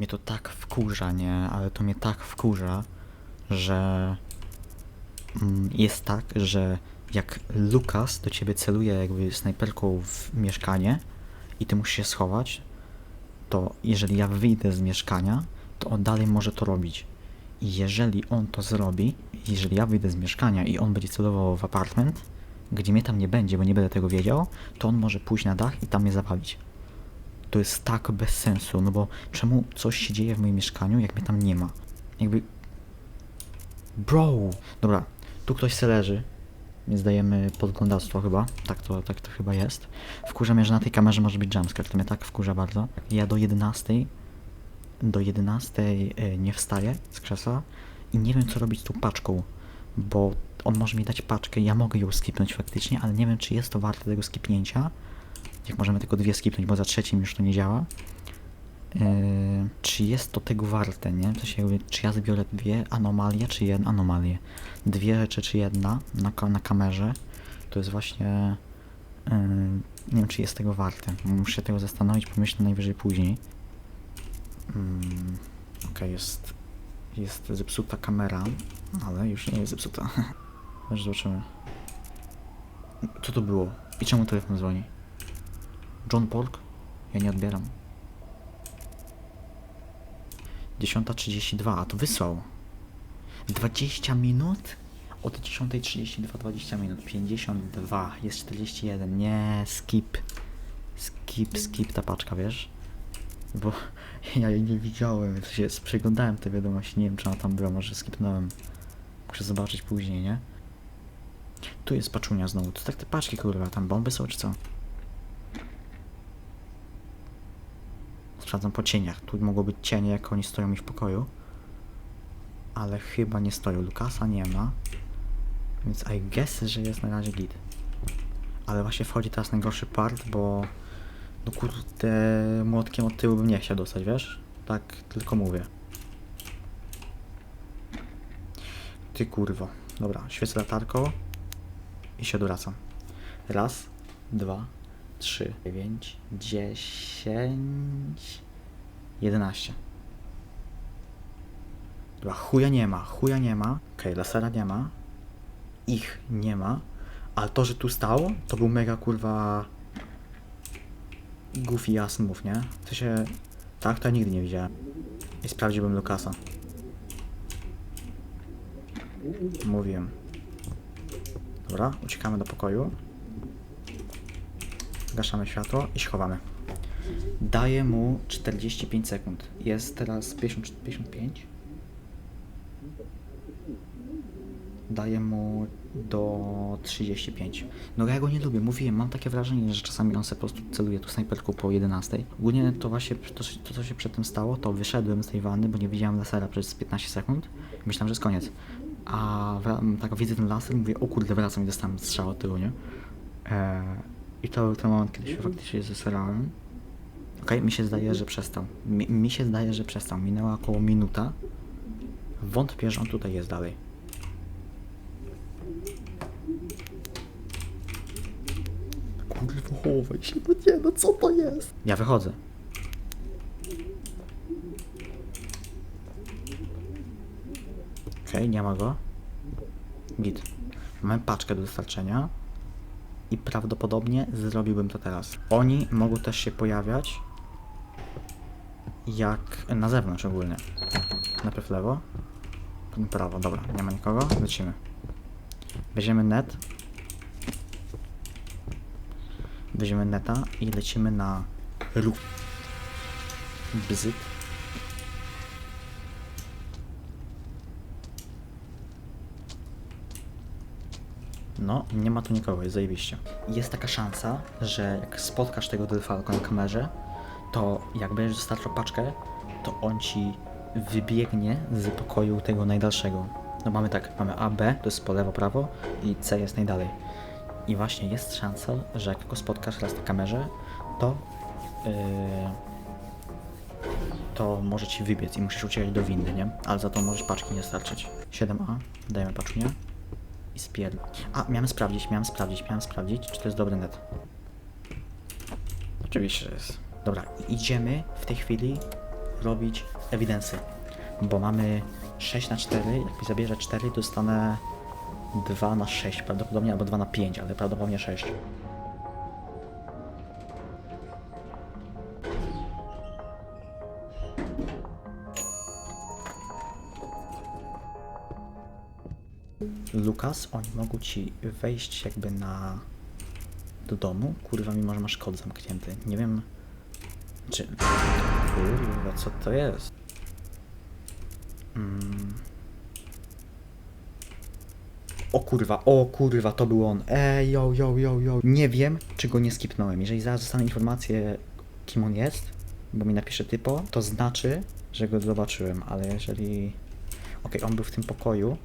Mnie to tak wkurza, nie? Ale to mnie tak wkurza, że mm, jest tak, że jak Lukas do ciebie celuje jakby snajperką w mieszkanie i ty musisz się schować, to jeżeli ja wyjdę z mieszkania, to on dalej może to robić. I jeżeli on to zrobi, jeżeli ja wyjdę z mieszkania i on będzie celował w apartment, gdzie mnie tam nie będzie, bo nie będę tego wiedział, to on może pójść na dach i tam mnie zapalić. To jest tak bez sensu, no bo czemu coś się dzieje w moim mieszkaniu, jak mnie tam nie ma? Jakby... Bro! Dobra, tu ktoś se leży, więc dajemy podglądactwo chyba, tak to, tak to chyba jest. Wkurza mnie, że na tej kamerze może być jumpscare, to mnie tak wkurza bardzo. Ja do 11, do 11 y, nie wstaję z krzesła i nie wiem co robić z tą paczką, bo on może mi dać paczkę, ja mogę ją skipnąć faktycznie, ale nie wiem czy jest to warte tego skipnięcia. Jak możemy tylko dwie skipnąć, bo za trzecim już to nie działa. Yy, czy jest to tego warte, nie? W sensie jakby, czy ja zbiorę dwie anomalie, czy jedną anomalię. Dwie rzeczy, czy jedna na, na kamerze, to jest właśnie... Yy, nie wiem, czy jest tego warte. Muszę się tego zastanowić, pomyślę najwyżej później. Mm, Okej, jest, jest zepsuta kamera, ale już nie jest zepsuta. Zobaczymy. Co to było? I czemu telefon dzwoni? John Polk? Ja nie odbieram. 10.32, a to wysłał. 20 minut? Od 10.32 20 minut. 52, jest 41. Nie, skip. Skip, skip ta paczka, wiesz? Bo ja jej nie widziałem, sensie przeglądałem te wiadomości, nie wiem czy ona tam była, może skipnąłem. Muszę zobaczyć później, nie? Tu jest paczunia znowu, to tak te paczki kurwa, tam bomby są czy co? Sprawdzam po cieniach, tu mogą być cienie jak oni stoją mi w pokoju. Ale chyba nie stoją, Lukasa nie ma. Więc I guess, że jest na razie git. Ale właśnie wchodzi teraz najgorszy part, bo no kurde, młotkiem od tyłu bym nie chciał dostać, wiesz? Tak tylko mówię. Ty kurwo. Dobra, świecę latarką i się odwracam. Raz, dwa, trzy, dziewięć, dziesięć, jedenaście. Dobra, chuja nie ma, chuja nie ma. Okej, lasera nie ma. Ich nie ma. Ale to, że tu stał, to był mega kurwa goofy ass move, nie? W sensie, tak to ja nigdy nie widziałem. I sprawdziłbym Lukasa. Mówiłem. Dobra, uciekamy do pokoju. Gaszamy światło i się chowamy. Daję mu 45 sekund. Jest teraz 50, 55. Daję mu do 35. No ja go nie lubię, mówiłem, mam takie wrażenie, że czasami on sobie po prostu celuje tu snajperką po 11. Ogólnie to właśnie, to, to co się przedtem stało, to wyszedłem z tej wanny, bo nie widziałem lasera przez 15 sekund. Myślałem, że jest koniec. A tak widzę ten laser mówię, o kurde, wracam i dostałem strzał od tyłu, nie? Eee, I to był ten moment, kiedy się faktycznie zesrałem. Okej, mi się zdaje, że przestał. Mi, mi się zdaje, że przestał. Minęła około minuta. Wątpię, że on tutaj jest dalej. Kurwa, chowaj się, no nie, no co to jest? Ja wychodzę. Okej, nie ma go. Git. Mamy paczkę do dostarczenia. I prawdopodobnie zrobiłbym to teraz. Oni mogą też się pojawiać jak na zewnątrz ogólnie. Najpierw lewo, potem prawo. Dobra, nie ma nikogo, lecimy. Weźmiemy net. Weźmiemy neta i lecimy na rów. Bzyk. No, nie ma tu nikogo, jest zajebiście. Jest taka szansa, że jak spotkasz tego Delfalco na kamerze, to jak będziesz dostarczał paczkę, to on ci wybiegnie z pokoju tego najdalszego. No mamy tak, mamy A, B, to jest po lewo, prawo i C jest najdalej. I właśnie jest szansa, że jak go spotkasz raz na kamerze, to yy, to może ci wybiec i musisz uciekać do windy, nie? Ale za to możesz paczki nie starczyć. 7A, dajemy paczkę i spier... A, miałem sprawdzić, miałem sprawdzić, miałem sprawdzić, czy to jest dobry net. Oczywiście, że jest. Dobra, idziemy w tej chwili robić ewidencję. Bo mamy 6 na 4, jak mi zabierze 4, dostanę 2 na 6 prawdopodobnie, albo 2 na 5, ale prawdopodobnie 6. Lukas, oni mogą ci wejść jakby na do domu. Kurwa, mimo że masz kod zamknięty. Nie wiem, czy... Kurwa, co to jest? Mm. O kurwa, o kurwa, to był on. Ej, yo, yo, yo, yo. Nie wiem, czy go nie skipnąłem. Jeżeli zaraz dostanę informację, kim on jest, bo mi napisze typo, to znaczy, że go zobaczyłem, ale jeżeli... Okej, on był w tym pokoju.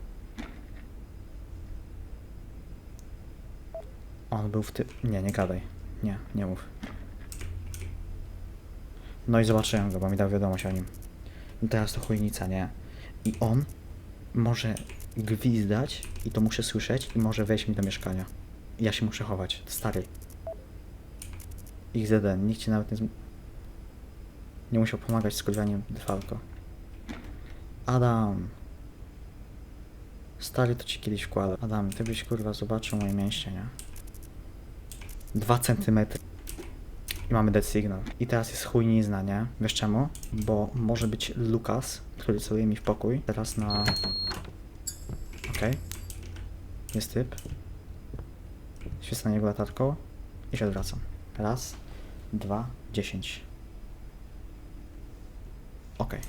On był w tym... Nie, nie gadaj. Nie, nie mów. No i zobaczyłem go, bo mi dał wiadomość o nim. No teraz to chujnica, nie? I on może gwizdać i to muszę słyszeć i może wejść mi do mieszkania. Ja się muszę chować. Stary. XZD, nikt ci nawet nie... zm- Nie musiał pomagać z kurwaniem Defalco. Adam. Stary to ci kiedyś wkłada. Adam, ty byś kurwa zobaczył moje mięśnie, nie? Dwa centymetry. I mamy dead signal. I teraz jest chujnizna, nie? Wiesz czemu? Bo może być Lukas, który celuje mi w pokój. Teraz na... Okej. Jest typ. Świecę na niego latarką i się odwracam. Raz, dwa, dziesięć. Okej.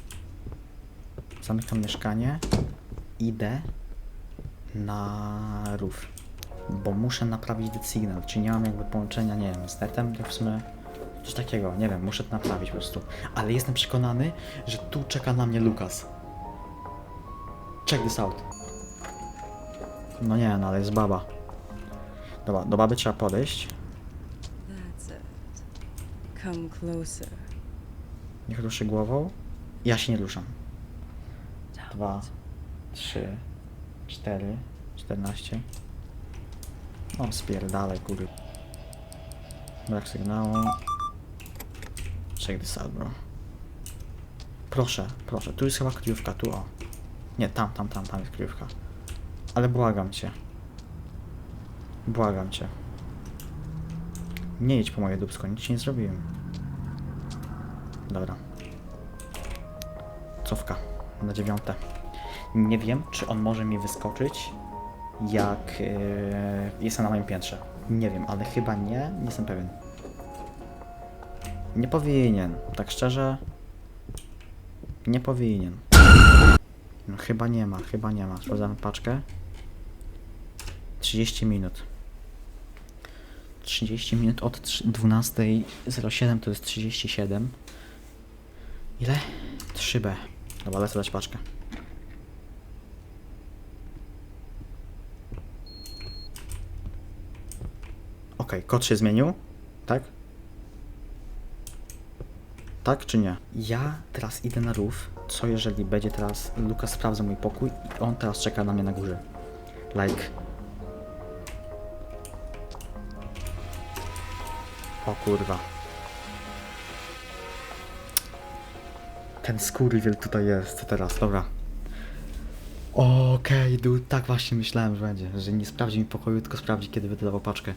Zamykam mieszkanie. Idę na roof. Bo muszę naprawić signal, czy nie mam jakby połączenia, nie wiem, z netem, to w sumie coś takiego, nie wiem, muszę to naprawić po prostu. Ale jestem przekonany, że tu czeka na mnie Lukas. Check this out. No nie, no ale jest baba. Dobra, do baby trzeba podejść. Come closer. Niech ruszy głową. Ja się nie ruszam. Dwa, trzy, cztery, czternaście. O, spierdalaj, kurde. Brak sygnału. Check this out, bro. Proszę, proszę. Tu jest chyba kryjówka, tu o. Nie, tam, tam, tam, tam jest kryjówka. Ale błagam cię. Błagam cię. Nie jedź po moje dubsko, nic nie zrobiłem. Dobra. Cofka na dziewiąte. Nie wiem, czy on może mi wyskoczyć, jak yy, jestem na moim piętrze. Nie wiem, ale chyba nie, nie jestem pewien. Nie powinien, tak szczerze. Nie powinien. No, chyba nie ma, chyba nie ma. Sprawdzamy paczkę. 30 minut. 30 minut od trz- 12.07 to jest 37. Ile? 3B. Dobra, lecę dać paczkę. Kod się zmienił, tak? Tak czy nie? Ja teraz idę na roof. Co jeżeli będzie teraz... Lukas sprawdza mój pokój i on teraz czeka na mnie na górze. Like... O kurwa. Ten skurwiel tutaj jest, co teraz? Dobra. Okej, dude, tak właśnie myślałem, że będzie. Że nie sprawdzi mi pokoju, tylko sprawdzi, kiedy będę dawał paczkę.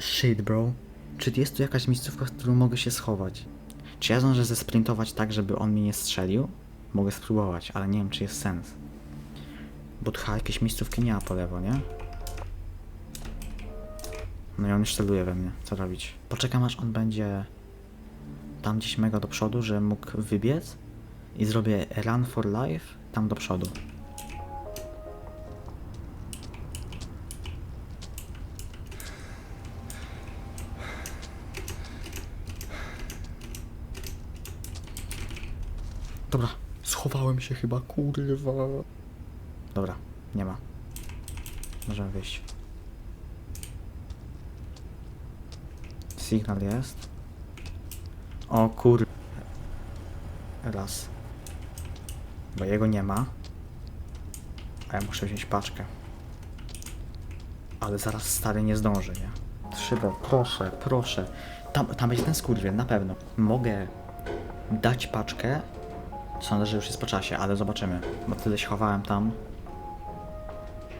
Shit, bro. Czy jest tu jakaś miejscówka, w którą mogę się schować? Czy ja zdążę zesprintować tak, żeby on mnie nie strzelił? Mogę spróbować, ale nie wiem, czy jest sens. Bo tu chyba jakieś miejscówki nie ma po lewo, nie? No i on już celuje we mnie. Co robić? Poczekam, aż on będzie tam gdzieś mega do przodu, że mógł wybiec i zrobię run for life tam do przodu. Schowałem się chyba, kurwa. Dobra, nie ma. Możemy wyjść. Signal jest. O kur... Raz. Bo jego nie ma. A ja muszę wziąć paczkę. Ale zaraz stary nie zdąży, nie? Szybę, proszę, proszę. Tam, tam będzie ten skurwiel, na pewno. Mogę dać paczkę. Sądzę, że już jest po czasie, ale zobaczymy. Bo tyle się chowałem tam.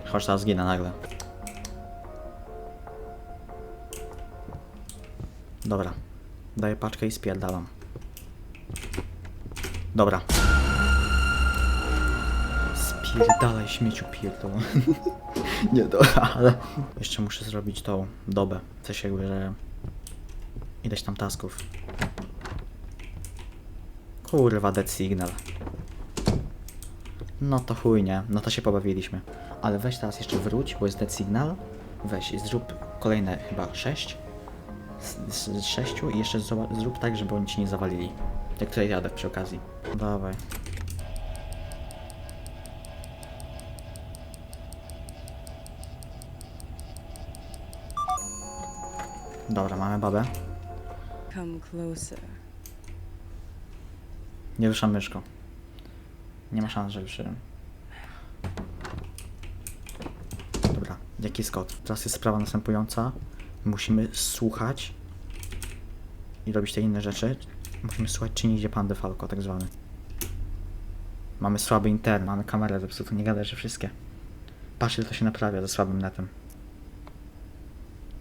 Chodź teraz zginę nagle. Dobra. Daję paczkę i spierdalam. Dobra. Spierdalaj śmieciu pierdolę. Nie dobra, ale... Jeszcze muszę zrobić tą dobę. W sensie jakby, że... Ileś tam tasków. Kurwa, dead signal. No to chuj, nie? No to się pobawiliśmy. Ale weź teraz jeszcze wróć, bo jest dead signal. Weź i zrób kolejne chyba 6 z, z, z sześciu i jeszcze zrób tak, żeby oni ci nie zawalili. Jak tutaj jadę przy okazji. Dawaj. Dobra, mamy babę. Come closer. Nie ruszam myszką. Nie ma szans, że ruszyłem. Dobra, jaki jest? Teraz jest sprawa następująca. Musimy słuchać i robić te inne rzeczy. Musimy słuchać, czy nie idzie pan Defalco, tak zwany. Mamy słaby internet, mamy kamerę zepsutą, nie gadaj, że wszystkie. Patrz, ile to się naprawia ze słabym netem.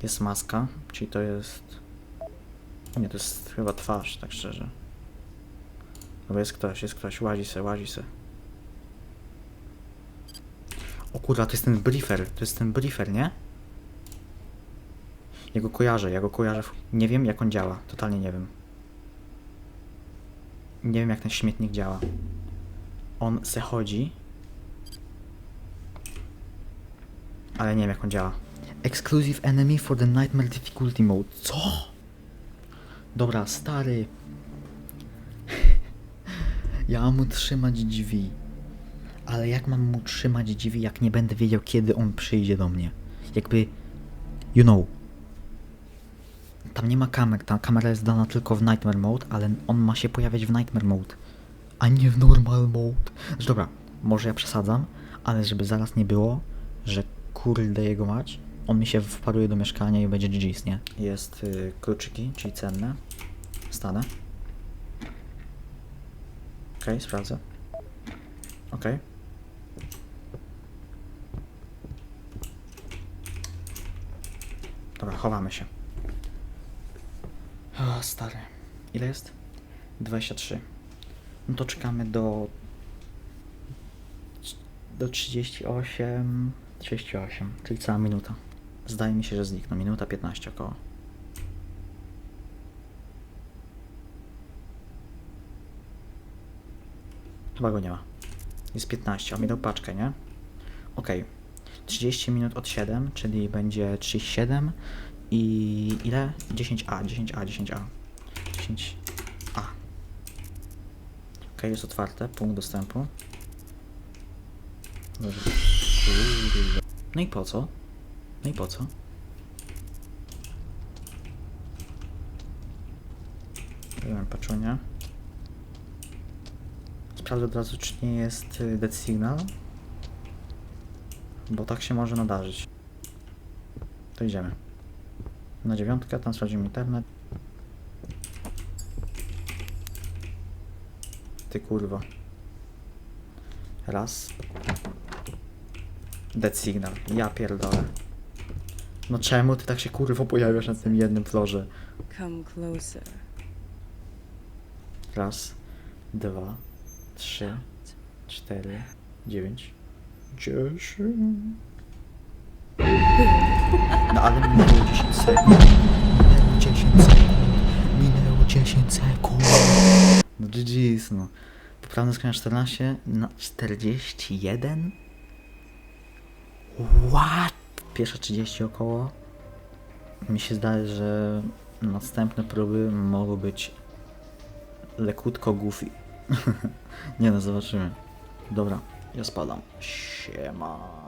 Jest maska, czyli to jest... Nie, to jest chyba twarz, tak szczerze. Dobra, jest ktoś, jest ktoś, łazi se, łazi se. O kurwa, to jest ten briefer, to jest ten briefer, nie? Ja go kojarzę, ja go kojarzę. Nie wiem jak on działa, totalnie nie wiem. Nie wiem jak ten śmietnik działa. On se chodzi. Ale nie wiem jak on działa. Exclusive enemy for the Nightmare Difficulty Mode. Co? Dobra, stary. Ja mam mu trzymać drzwi. Ale jak mam mu trzymać drzwi, jak nie będę wiedział, kiedy on przyjdzie do mnie? Jakby. You know. Tam nie ma kamer, ta kamera jest dana tylko w Nightmare Mode, ale on ma się pojawiać w Nightmare Mode, a nie w Normal Mode. Znaczy, dobra, może ja przesadzam, ale żeby zaraz nie było, że kurde jego mać, on mi się wparuje do mieszkania i będzie GG's, nie? Jest y, kluczyki, czyli cenne. Stanę. Okej, sprawdzę. Okej. Dobra, chowamy się. O, stary. Ile jest? 23. No to czekamy do... do 38... 38, czyli cała minuta. Zdaje mi się, że znikną. Minuta 15 około. Chyba go nie ma. Jest 15, on mi dał paczkę, nie? Okej. 30 minut od 7, czyli będzie 37 i ile? 10A, 10A, 10A. 10A. Okej, jest otwarte, punkt dostępu. No i po co? No i po co? Wiem, paczunia. Sprawdzę od razu, czy nie jest y, dead signal. Bo tak się może nadarzyć. To idziemy. Na dziewiątkę, tam sprawdzimy internet. Ty kurwa. Raz. Dead signal. Ja pierdolę. No czemu ty tak się kurwo pojawiasz na tym jednym florze? Come closer. Raz, dwa, trzy, cztery, dziewięć, dziesięć. No ale minęło 10 sekund. Minęło 10 sekund. Minęło 10 sekund. No GG's no. Poprawny skrót 14 na 41? What? Pierwsze 30 około. Mi się zdaje, że następne próby mogą być lekutko goofy. Nie no, zobaczymy. Dobra, ja spadam. Siema.